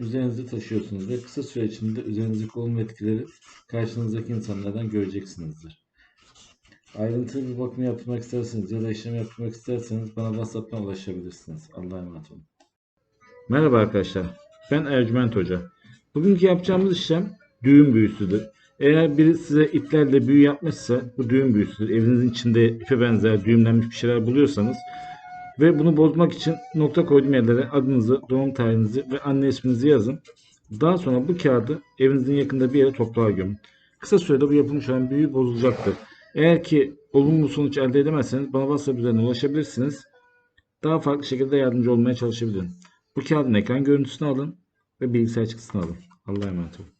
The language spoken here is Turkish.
üzerinizde taşıyorsunuz ve kısa süre içinde üzerinizdeki olumlu etkileri karşınızdaki insanlardan göreceksinizdir. Ayrıntılı bir bakım yaptırmak isterseniz ya da işlem yaptırmak isterseniz bana WhatsApp'tan ulaşabilirsiniz. Allah'a emanet olun. Merhaba arkadaşlar. Ben Ercüment Hoca. Bugünkü yapacağımız işlem düğüm büyüsüdür. Eğer biri size iplerle büyü yapmışsa bu düğüm büyüsüdür. Evinizin içinde ipe benzer düğümlenmiş bir şeyler buluyorsanız ve bunu bozmak için nokta koyduğum yerlere adınızı, doğum tarihinizi ve anne isminizi yazın. Daha sonra bu kağıdı evinizin yakında bir yere toprağa gömün. Kısa sürede bu yapılmış olan büyü bozulacaktır. Eğer ki olumlu sonuç elde edemezseniz bana WhatsApp üzerinden ulaşabilirsiniz. Daha farklı şekilde yardımcı olmaya çalışabilirim. Bu kağıdın ekran görüntüsünü alın ve bilgisayar çıktısını alın. Allah'a emanet olun.